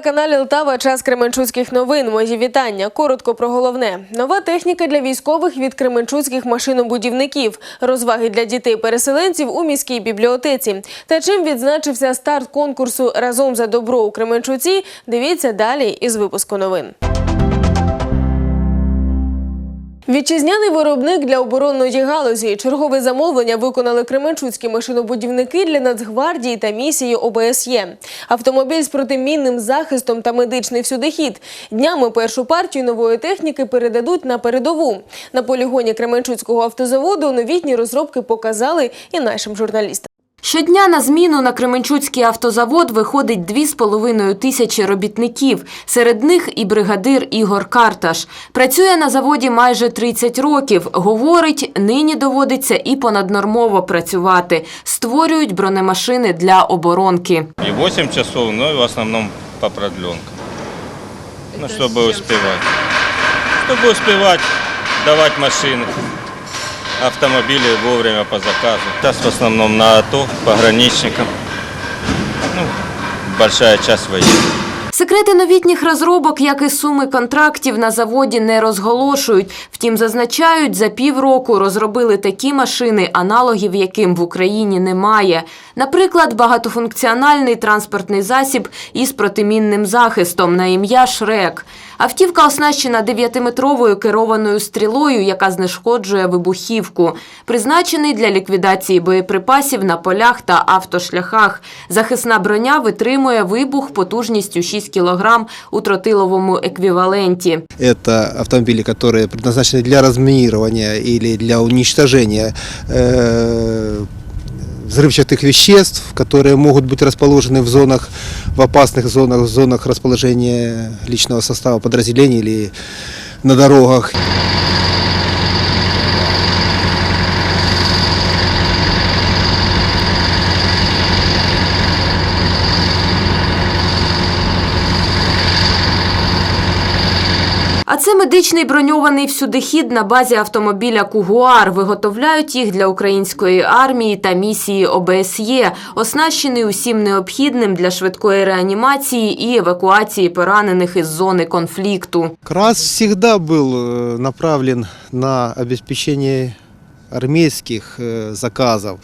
телеканалі Лтава час Кременчуцьких новин. Мої вітання. Коротко про головне. Нова техніка для військових від Кременчуцьких машинобудівників. Розваги для дітей-переселенців у міській бібліотеці. Та чим відзначився старт конкурсу Разом за добро у Кременчуці. Дивіться далі із випуску новин. Вітчизняний виробник для оборонної галузі. Чергове замовлення виконали кременчуцькі машинобудівники для Нацгвардії та місії ОБСЄ. Автомобіль з протимінним захистом та медичний всюдихід. Днями першу партію нової техніки передадуть на передову. На полігоні Кременчуцького автозаводу новітні розробки показали і нашим журналістам. Щодня на зміну на Кременчуцький автозавод виходить 2,5 тисячі робітників. Серед них і бригадир Ігор Карташ. Працює на заводі майже 30 років. Говорить, нині доводиться і понаднормово працювати. Створюють бронемашини для оборонки. И 8 часов, но в основном по продленкам. Ну, чтобы успевать. Чтобы успевать давать машины, автомобили вовремя по заказу. Сейчас в основном на АТО, пограничникам. Ну, большая часть военных. Секрети новітніх розробок, як і суми контрактів на заводі не розголошують. Втім, зазначають, за півроку розробили такі машини, аналогів яким в Україні немає. Наприклад, багатофункціональний транспортний засіб із протимінним захистом на ім'я Шрек. Автівка оснащена 9-метровою керованою стрілою, яка знешкоджує вибухівку. Призначений для ліквідації боєприпасів на полях та автошляхах. Захисна броня витримує вибух потужністю 6 кг у тротиловому еквіваленті. Это автомобили, которые предназначены для разминирования или для уничтожения э, взрывчатых веществ, которые могут быть расположены в зонах, в опасных зонах, в зонах расположения личного состава подразделений или на дорогах. медичний броньований всюдихід на базі автомобіля Кугуар. Виготовляють їх для української армії та місії ОБСЄ, оснащений усім необхідним для швидкої реанімації і евакуації поранених із зони конфлікту. КРАС всегда был э, направлен на обеспечение армейских э, заказов,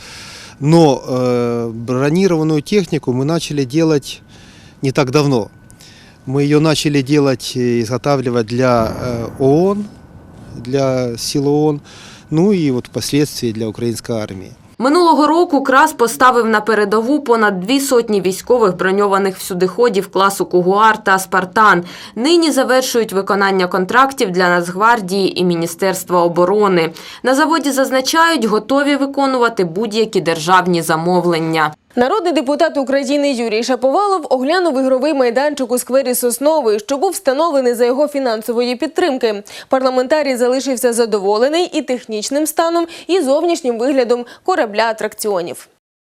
но э, бронированную технику мы начали делать не так давно. Мы ее начали делать изготавливать для э, ООН, для сил ООН, ну и вот впоследствии для украинской армии. Минулого року КРАС поставив на передову понад дві сотні військових броньованих всюдиходів класу Кугуар та Спартан. Нині завершують виконання контрактів для Нацгвардії і Міністерства оборони. На заводі зазначають, готові виконувати будь-які державні замовлення. Народний депутат України Юрій Шаповалов оглянув ігровий майданчик у сквері Сосновий, що був встановлений за його фінансової підтримки. Парламентарій залишився задоволений і технічним станом, і зовнішнім виглядом корабля атракціонів.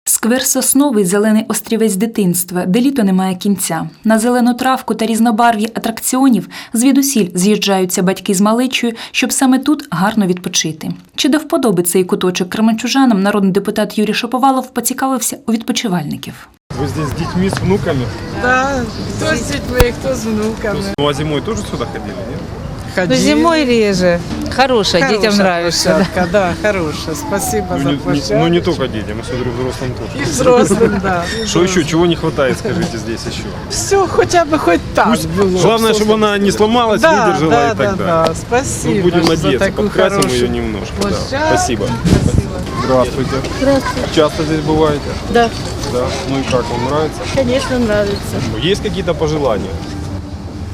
Сквер Сосновий – зелений острівець дитинства, де літо немає кінця. На зелену травку та різнобарв'я атракціонів звідусіль з'їжджаються батьки з малечою, щоб саме тут гарно відпочити. Чи до вподоби цей куточок кременчужанам народний депутат Юрій Шаповалов поцікавився у відпочивальників. Вы здесь с детьми, с внуками? Да, кто с детьми, кто с внуками. Ну а зимой тоже сюда ходили, нет? Ну, Ну, зимой реже. Хорошая, детям Хорошая нравится. площадка, да, хорошая. Спасибо Ну за площадку. ну, не только детям, я смотрю, взрослым И тоже. взрослым, да. и Что еще, чего не хватает, скажите здесь еще? Все, хотя бы хоть так Пусть, было. главное, чтобы она не сломалась, да, выдержала да, и так да, далее. да. Спасибо Ну, будем надеяться, подкрасим хорошую ее немножко. Да. Спасибо. Спасибо. Здравствуйте. Здравствуйте. Часто здесь бываете? Да, Да. Ну и как, вам нравится? конечно, нравится. Есть какие-то пожелания?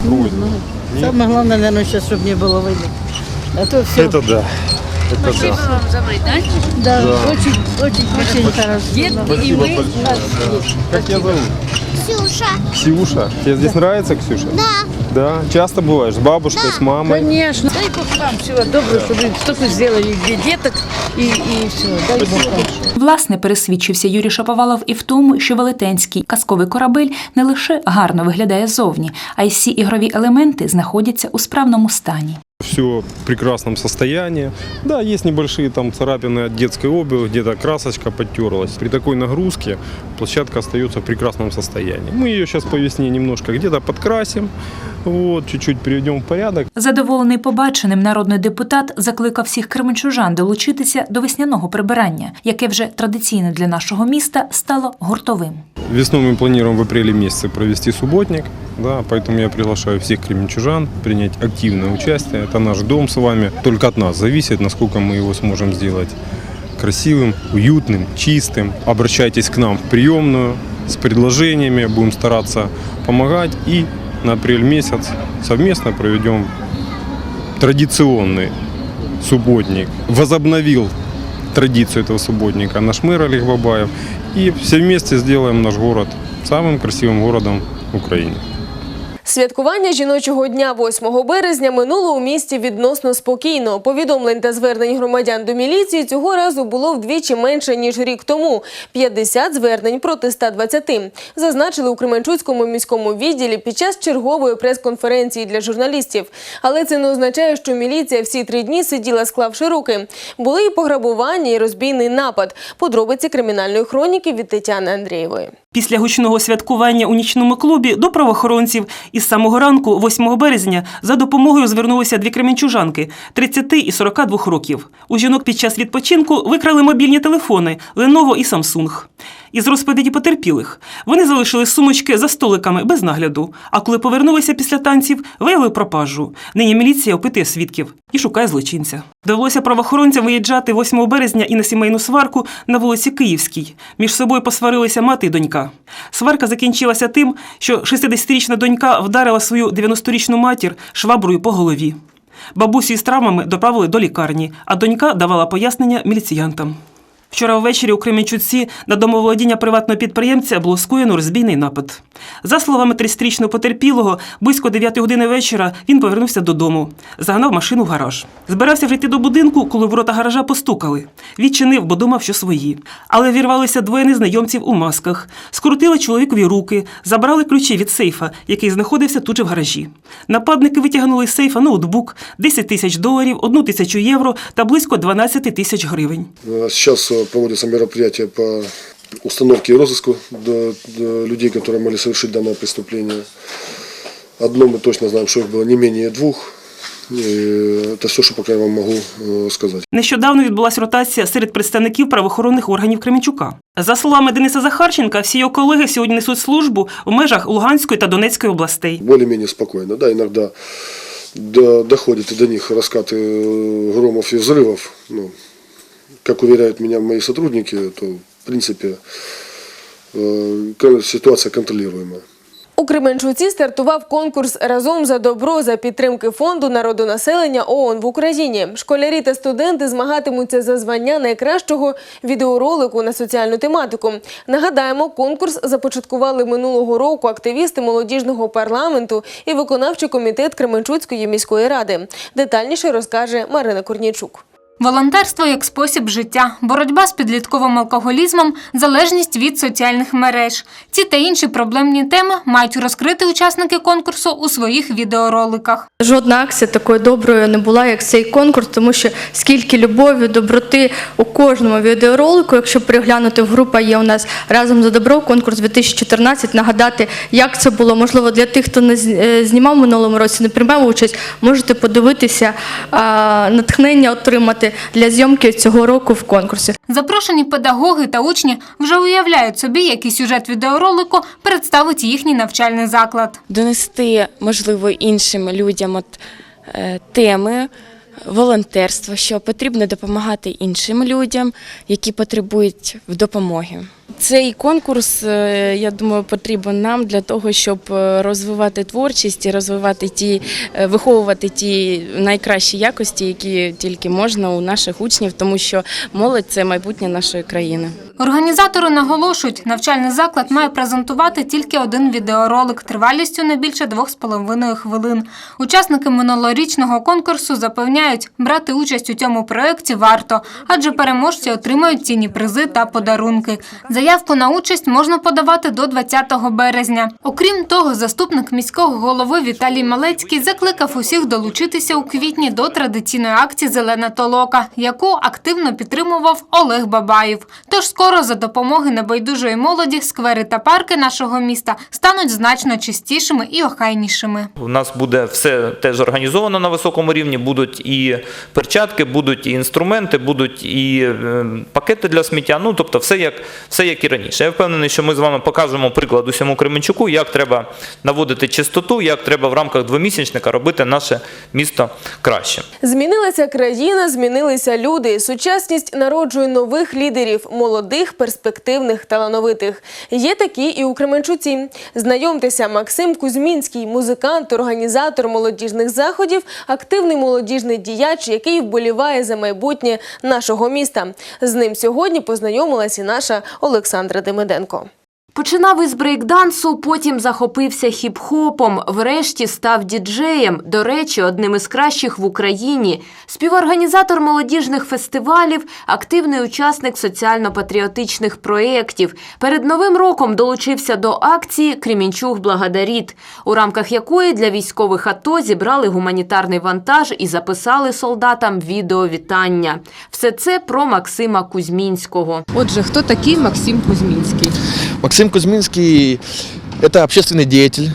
Просьбы? Нет? Самое главное, наверное, сейчас, чтобы не было войны. А то все. Это да. Это да. Да, очень, очень, очень хорошо. Спасибо большое. да. Как тебя зовут? Ксюша, Ксюша. Тебе здесь нравится, Ксюша? Да. Да? Часто бываешь? С бабушкой, с мамой? Конечно. Дай Бог вам всего доброго, чтобы столько сделали для деток и, и все. Дай Бог вам. Власне, пересвідчився Юрій Шаповалов і в тому, що велетенський казковий корабель не лише гарно виглядає ззовні, а й всі ігрові елементи знаходяться у справному стані. Все в прекрасном состоянии. Да, есть небольшие там царапины от детской обуви, где-то красочка подтерлась. При такой нагрузке площадка остается в прекрасном состоянии. Мы ее сейчас по весне немножко где-то подкрасим, вот, чуть-чуть приведем в порядок. Задоволений побаченим народний депутат закликав всіх кременчужан долучитися до весняного прибирання, яке вже традиційно для нашого міста стало гуртовим. Весной мы планируем в апреле месяце провести субботник, да, поэтому я приглашаю всех кременчужан принять активное участие. Это наш дом с вами. Только от нас зависит, насколько мы его сможем сделать красивым, уютным, чистым. Обращайтесь к нам в приемную с предложениями, будем стараться помогать и на апрель месяц совместно проведем традиционный субботник. Возобновил традицию этого субботника наш мэр Олег Бабаев. И все вместе сделаем наш город самым красивым городом в Украине. Святкування жіночого дня 8 березня минуло у місті відносно спокійно. Повідомлень та звернень громадян до міліції цього разу було вдвічі менше ніж рік тому 50 звернень проти 120. Зазначили у Кременчуцькому міському відділі під час чергової прес-конференції для журналістів. Але це не означає, що міліція всі три дні сиділа, склавши руки. Були і пограбування, і розбійний напад. Подробиці кримінальної хроніки від Тетяни Андрієвої. Після гучного святкування у нічному клубі до правоохоронців із самого ранку, 8 березня, за допомогою звернулися дві кременчужанки 30 і 42 років. У жінок під час відпочинку викрали мобільні телефони Lenovo і Samsung. Із розповіді потерпілих вони залишили сумочки за столиками без нагляду. А коли повернулися після танців, виявили пропажу. Нині міліція опитує свідків і шукає злочинця. Довелося правоохоронцям виїжджати 8 березня і на сімейну сварку на вулиці Київській. Між собою посварилися мати і донька. Сварка закінчилася тим, що 60-річна донька вдарила свою 90-річну матір шваброю по голові. Бабусю із травмами доправили до лікарні, а донька давала пояснення міліціянтам. Вчора ввечері у Кременчуці на домоволодіння приватного підприємця було скоєно розбійний напад. За словами 30-річного потерпілого, близько 9 години вечора він повернувся додому, загнав машину в гараж. Збирався вже йти до будинку, коли ворота гаража постукали. Відчинив, бо думав, що свої. Але вірвалися двоє незнайомців у масках, скрутили чоловікові руки, забрали ключі від сейфа, який знаходився тут же в гаражі. Нападники витягнули з сейфа ноутбук, 10 тисяч доларів, 1 тисячу євро та близько 12 тисяч гривень. Сейчас э, проводятся мероприятия по установке и розыску до- до людей, которые могли совершить данное преступление. Одно мы точно знаем, что их было не менее двух. И это все, что пока я вам могу э, сказать. Нещодавно відбулася ротація серед представників правоохоронних органів Кременчука. За словами Дениса Захарченка, всі його колеги сьогодні несуть службу в межах Луганської та Донецької областей. Более-менее спокойно. Да, иногда до- доходят и до них раскаты э, громов и взрывов. Ну, как уверяют меня мои сотрудники, то в принципе э, ситуация контролируемая. У Кременчуці стартував конкурс Разом за добро за підтримки фонду народонаселення ООН в Україні. Школярі та студенти змагатимуться за звання найкращого відеоролику на соціальну тематику. Нагадаємо, конкурс започаткували минулого року активісти молодіжного парламенту і виконавчий комітет Кременчуцької міської ради. Детальніше розкаже Марина Корнійчук. Волонтерство як спосіб життя, боротьба з підлітковим алкоголізмом, залежність від соціальних мереж. Ці та інші проблемні теми мають розкрити учасники конкурсу у своїх відеороликах. Жодна акція такою доброю не була, як цей конкурс, тому що скільки любові, доброти у кожному відеоролику, якщо переглянути в група є у нас разом за добро, конкурс 2014, нагадати, як це було. Можливо, для тих, хто не е, знімав минулому році, не приймав участь, можете подивитися, натхнення отримати для зйомки цього року в конкурсі. Запрошені педагоги та учні вже уявляють собі, який сюжет відеоролику представить їхній навчальний заклад. донести, можливо, іншим людям от, е, теми волонтерства, що потрібно допомагати іншим людям, які потребують в допомоги. Цей конкурс, е, я думаю, потрібен нам для того, щоб е, розвивати творчість і розвивати ті, е, виховувати ті найкращі якості, які тільки можна у наших учнів, тому що молодь це майбутнє нашої країни. Організатори наголошують, навчальний заклад має презентувати тільки один відеоролик тривалістю не більше двох з половиною хвилин. Учасники минулорічного конкурсу запевняють, брати участь у цьому проєкті варто, адже переможці отримають цінні призи та подарунки. Заявку на участь можна подавати до 20 березня. Окрім того, заступник міського голови Віталій Малецький закликав усіх долучитися у квітні до традиційної акції Зелена толока, яку активно підтримував Олег Бабаєв. Тож скоро за допомоги небайдужої молоді сквери та парки нашого міста стануть значно чистішими і охайнішими. У нас буде все теж організовано на високому рівні. Будуть і перчатки, будуть і інструменти, будуть і е, пакети для сміття. Ну тобто, все як, все як і раніше. Я впевнений, що ми з вами покажемо приклад усьому Кременчуку, як треба наводити чистоту, як треба в рамках двомісячника робити наше місто краще. Змінилася країна, змінилися люди. Сучасність народжує нових лідерів, молодих, перспективних, талановитих. Є такі і у Кременчуці. Знайомтеся, Максим Кузьмінський, музикант, організатор молодіжних заходів, активний молодіжний діяч, який вболіває за майбутнє нашого міста. З ним сьогодні познайомилась і наша Олександра Демиденко. Починав із брейкдансу, потім захопився хіп-хопом, врешті став діджеєм, до речі, одним із кращих в Україні, співорганізатор молодіжних фестивалів, активний учасник соціально-патріотичних проєктів. Перед Новим роком долучився до акції «Кремінчуг благодаріт», у рамках якої для військових АТО зібрали гуманітарний вантаж і записали солдатам відеовітання. Все це про Максима Кузьмінського. Отже, хто такий Максим Кузьмінський? Максим Кузьминский – это общественный деятель,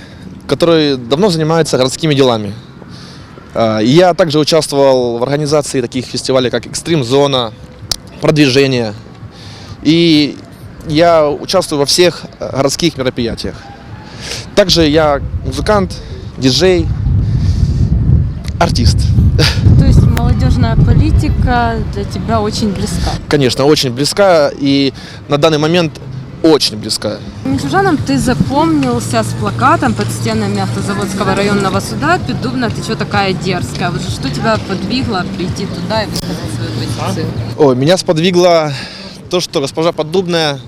который давно занимается городскими делами. А, Я также участвовал в организации таких фестивалей, как «Экстрим Зона», «Продвижение». И я участвую во всех городских мероприятиях. Также я музыкант, диджей, артист. То есть молодежная политика для тебя очень близка. Конечно, очень близка и на данный момент очень близка. Кременчужанам ты запомнился с плакатом под стенами автозаводского районного суда «Піддубна, ты что такая дерзкая?» Вот что тебя подвигло прийти туда и высказать свою позицию? Ой, меня сподвигло то, что госпожа Поддубная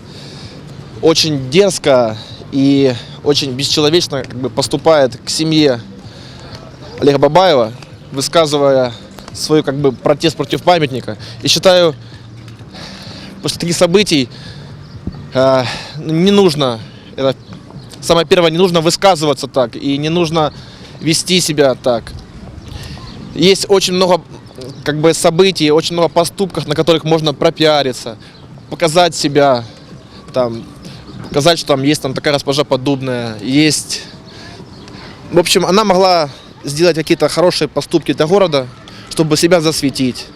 очень дерзко и очень бесчеловечно как бы, поступает к семье Олега Бабаева, высказывая свой как бы, протест против памятника. И считаю, после таких событий не нужно, это самое первое, не нужно высказываться так и не нужно вести себя так. Есть очень много как бы событий, очень много поступков, на которых можно пропиариться, показать себя, там, показать, что там есть там такая госпожа подобная, есть. В общем, она могла сделать какие-то хорошие поступки для города, чтобы себя засветить.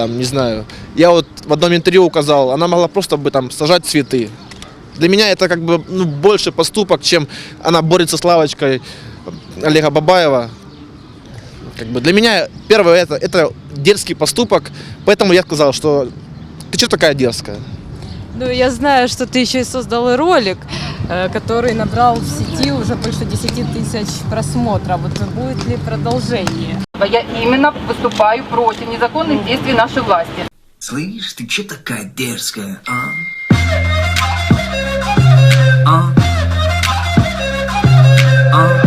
Там, не знаю. Я вот в одном интервью указал, она могла просто бы там сажать цветы. Для меня это как бы ну, больше поступок, чем она борется с лавочкой Олега Бабаева. Как бы для меня первое это, это дерзкий поступок, поэтому я сказал, что ты что такая дерзкая? Ну, я знаю, что ты еще и создал ролик, который набрал в сети уже больше 10 тысяч просмотров. Вот будет ли продолжение? Я именно выступаю против незаконных действий нашей власти. Слышь, ты че такая дерзкая, а? А? А?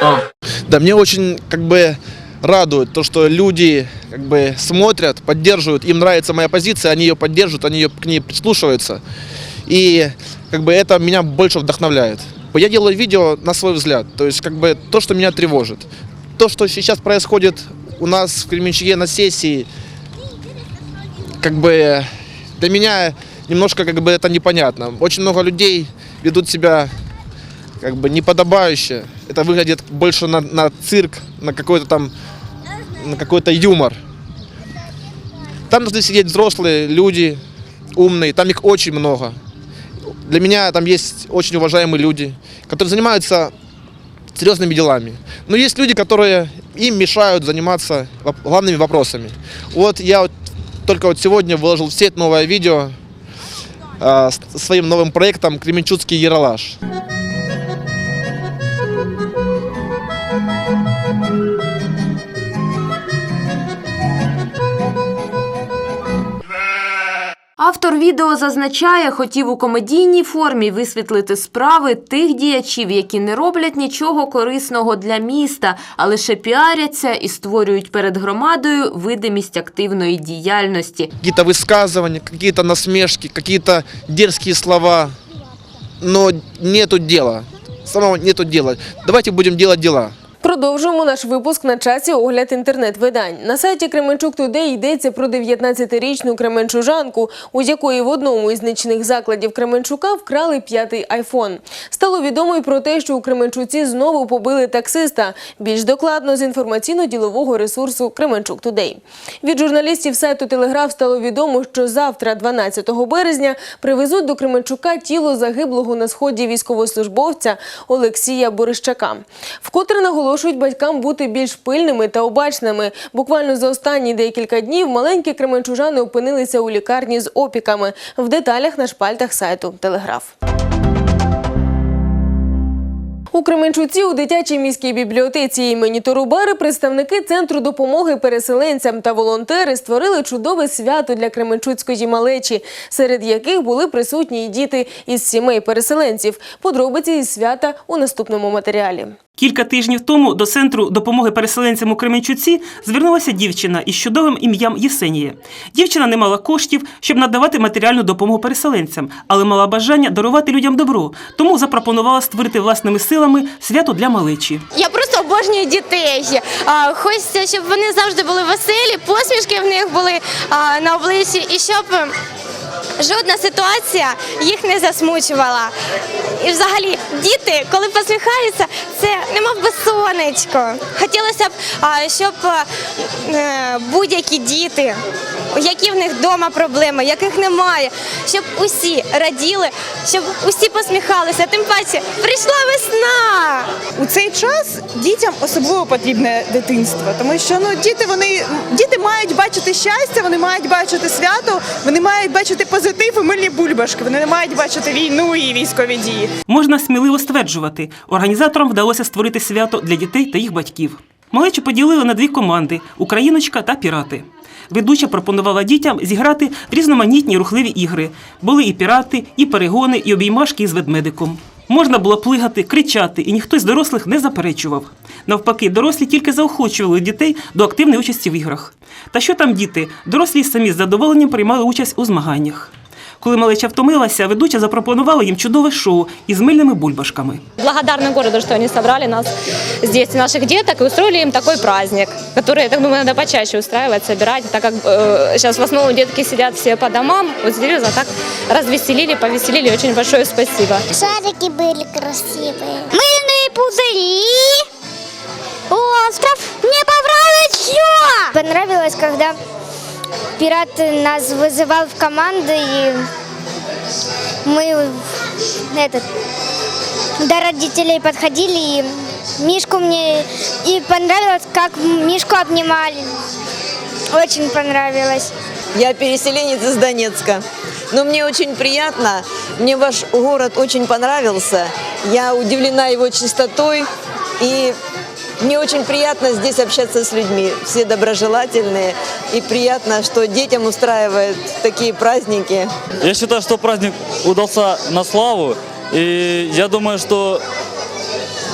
А? Да, мне очень как бы радует то, что люди как бы смотрят, поддерживают, им нравится моя позиция, они ее поддерживают, они ее, к ней прислушиваются. И как бы это меня больше вдохновляет. Я делаю видео на свой взгляд, то есть как бы то, что меня тревожит. То, что сейчас происходит у нас в Кременчуге на сессии, как бы для меня немножко как бы это непонятно. Очень много людей ведут себя как бы неподобающе. Это выглядит больше на, на цирк, на какой-то там, на какой-то юмор. Там должны сидеть взрослые люди, умные, там их очень много. Для меня там есть очень уважаемые люди, которые занимаются серьезными делами. Но есть люди, которые им мешают заниматься главными вопросами. Вот я вот только вот сегодня выложил в сеть новое видео э, своим новым проектом «Кременчуцкий Яралаш». Автор відео зазначає, хотів у комедійній формі висвітлити справи тих діячів, які не роблять нічого корисного для міста, а лише піаряться і створюють перед громадою видимість активної діяльності. Какие-то высказывания, какие-то насмешки, какие-то дерзкие слова. Но нету дела. Самого нету дела. Давайте будем делать дела. Продовжуємо наш випуск на часі огляд інтернет-видань. На сайті Кременчук Тудей йдеться про 19-річну кременчужанку, у якої в одному із нічних закладів Кременчука вкрали п'ятий айфон. Стало відомо й про те, що у Кременчуці знову побили таксиста. Більш докладно з інформаційно-ділового ресурсу Кременчук Тудей. Від журналістів сайту Телеграф стало відомо, що завтра, 12 березня, привезуть до Кременчука тіло загиблого на сході військовослужбовця Олексія Борищака. Вкотре наголошують батькам бути більш пильними та обачними. Буквально за останні декілька днів маленькі кременчужани опинилися у лікарні з опіками. В деталях на шпальтах сайту Телеграф. У Кременчуці у дитячій міській бібліотеці імені Торубари представники центру допомоги переселенцям та волонтери створили чудове свято для кременчуцької малечі, серед яких були присутні й діти із сімей переселенців. Подробиці із свята у наступному матеріалі. Кілька тижнів тому до центру допомоги переселенцям у Кременчуці звернулася дівчина із чудовим ім'ям Єсенія. Дівчина не мала коштів, щоб надавати матеріальну допомогу переселенцям, але мала бажання дарувати людям добро, тому запропонувала створити власними силами свято для малечі. Я просто обожнюю дітей. Хочеться, щоб вони завжди були веселі, посмішки в них були на обличчі, і щоб жодна ситуація їх не засмучувала. І взагалі, діти, коли посміхаються, це немов би сонечко. Хотілося б, щоб е, будь-які діти, які в них вдома проблеми, яких немає, щоб усі раділи, щоб усі посміхалися. Тим паче прийшла весна. У цей час дітям особливо потрібне дитинство, тому що ну діти вони діти мають бачити щастя, вони мають бачити свято, вони мають бачити позитив і мильні бульбашки. Вони не мають бачити війну і військові дії. Можна сміливо стверджувати, організаторам вдалося створити свято для дітей та їх батьків. Малечу поділили на дві команди Україночка та Пірати. Ведуча пропонувала дітям зіграти різноманітні рухливі ігри. Були і пірати, і перегони, і обіймашки із ведмедиком. Можна було плигати, кричати, і ніхто з дорослих не заперечував. Навпаки, дорослі тільки заохочували дітей до активної участі в іграх. Та що там діти? Дорослі самі з задоволенням приймали участь у змаганнях. Коли малеча втомилася, ведуча запропонувала їм чудове шоу із мильними бульбашками. Благодарны городу, что они собрали нас здесь, наших деток, и устроили им такой праздник, который, я так думаю, надо почаще устраивать, собирать, так как э, сейчас в основном детки сидят все по домам, вот здесь так развеселили, повеселили, очень большое спасибо. Шарики были красивые. Мыльные пузыри. Остров. Мне понравилось все. Понравилось, когда пират нас вызывал в команду, и мы этот, до родителей подходили, и Мишку мне... И понравилось, как Мишку обнимали. Очень понравилось. Я переселенец из Донецка. Но мне очень приятно. Мне ваш город очень понравился. Я удивлена его чистотой. И мне очень приятно здесь общаться с людьми. Все доброжелательные. И приятно, что детям устраивают такие праздники. Я считаю, что праздник удался на славу. И я думаю, что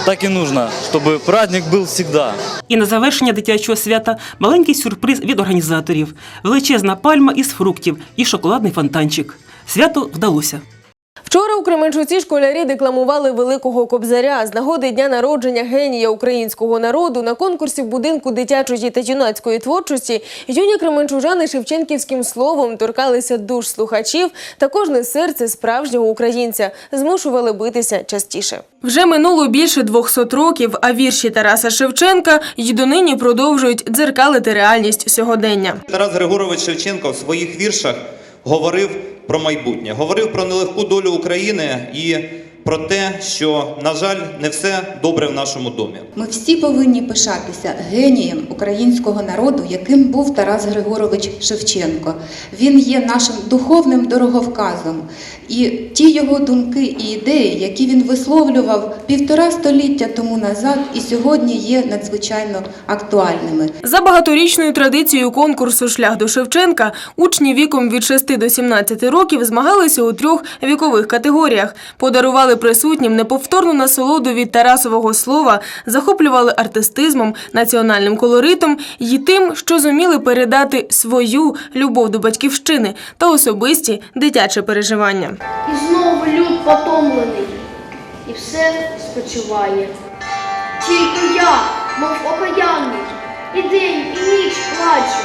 так и нужно, чтобы праздник был всегда. І на завершення дитячого свята маленький сюрприз від організаторів: величезна пальма із фруктів і шоколадний фонтанчик. Свято вдалося. Вчора у Кременчуці школярі декламували великого кобзаря з нагоди дня народження генія українського народу на конкурсі в будинку дитячої та юнацької творчості. Юні кременчужани шевченківським словом торкалися душ слухачів та кожне серце справжнього українця змушували битися частіше. Вже минуло більше 200 років, а вірші Тараса Шевченка й донині продовжують дзеркалити реальність сьогодення. Тарас Григорович Шевченко в своїх віршах говорив про майбутнє, говорив про нелегку долю України і про те, що, на жаль, не все добре в нашому домі. Ми всі повинні пишатися генієм українського народу, яким був Тарас Григорович Шевченко. Він є нашим духовним дороговказом. І ті його думки і ідеї, які він висловлював півтора століття тому назад, і сьогодні є надзвичайно актуальними. За багаторічною традицією конкурсу Шлях до Шевченка учні віком від 6 до 17 років змагалися у трьох вікових категоріях. Подарували присутнім неповторну насолоду від Тарасового слова, захоплювали артистизмом, національним колоритом і тим, що зуміли передати свою любов до батьківщини та особисті дитячі переживання. І знову люд потомлений, і все спочиває. Тільки я, мов окаянний, і день, і ніч плачу,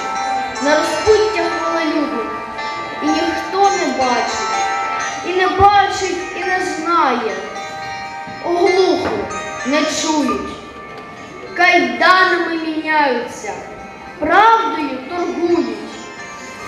на розпуттях волелюбних, і ніхто не бачить, і не бачить, знає. оглуху не чують, кайданами міняються, правдою торгують,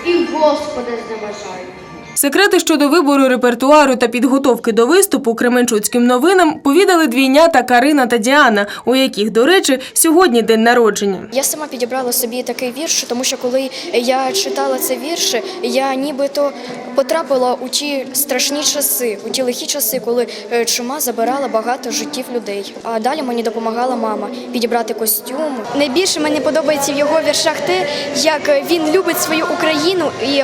і Господа зневажають. Секрети щодо вибору репертуару та підготовки до виступу Кременчуцьким новинам повідали двійнята Карина та Діана, у яких, до речі, сьогодні день народження. Я сама підібрала собі такий вірш, тому що коли я читала цей вірш, я нібито потрапила у ті страшні часи, у ті лихі часи, коли е, чума забирала багато життів людей. А далі мені допомагала мама підібрати костюм. Найбільше мені подобається в його віршах те, як він любить свою Україну і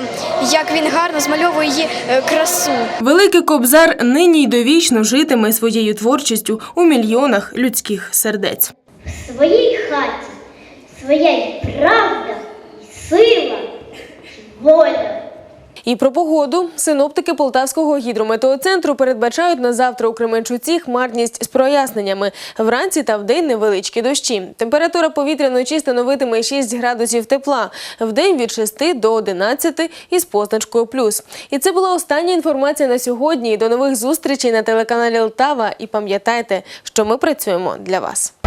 як він гарно змальовує її е, красу. Великий Кобзар нині й довічно житиме своєю творчістю у мільйонах людських сердець. В своїй хаті своя й правда, і сила, і воля. І про погоду синоптики Полтавського гідрометеоцентру передбачають на завтра у Кременчуці хмарність з проясненнями. Вранці та вдень невеличкі дощі. Температура повітря вночі становитиме 6 градусів тепла, вдень від 6 до 11 із позначкою плюс. І це була остання інформація на сьогодні. До нових зустрічей на телеканалі Лтава. І пам'ятайте, що ми працюємо для вас.